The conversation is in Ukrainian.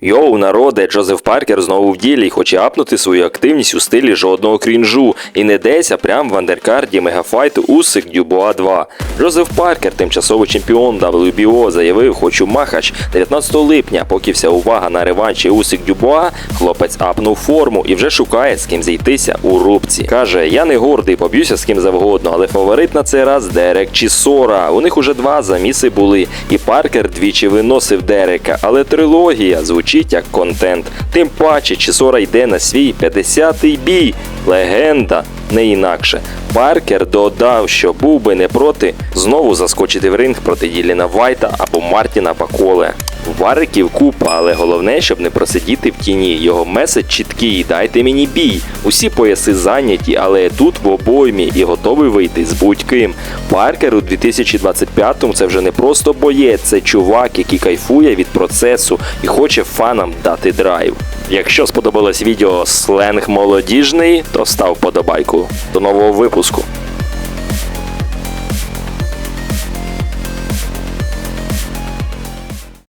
Йоу, народе, Джозеф Паркер знову в ділі і хоче апнути свою активність у стилі жодного крінжу. І не десь, а прям в андеркарді мегафайту Усик Дюбуа 2. Джозеф Паркер, тимчасовий чемпіон WBO, заявив, хочу махач 19 липня, поки вся увага на реванші Усик Дюбуа, хлопець апнув форму і вже шукає з ким зійтися у рубці. Каже, я не гордий, поб'юся з ким завгодно, але фаворит на цей раз Дерек Чісора. У них уже два заміси були, і Паркер двічі виносив Дерека, але трилогія звучить як контент. Тим паче, Чісора йде на свій 50-й бій. Легенда, не інакше. Паркер додав, що був би не проти знову заскочити в ринг проти Діліна Вайта або Мартіна Баколе. Вариків купа, але головне, щоб не просидіти в тіні. Його меседж чіткий, дайте мені бій. Усі пояси зайняті, але я тут в обоймі і готовий вийти з будь-ким. Паркер у 2025-му це вже не просто боєць, це чувак, який кайфує від процесу і хоче фанам дати драйв. Якщо сподобалось відео сленг молодіжний, то став подобайку. До нового випуску.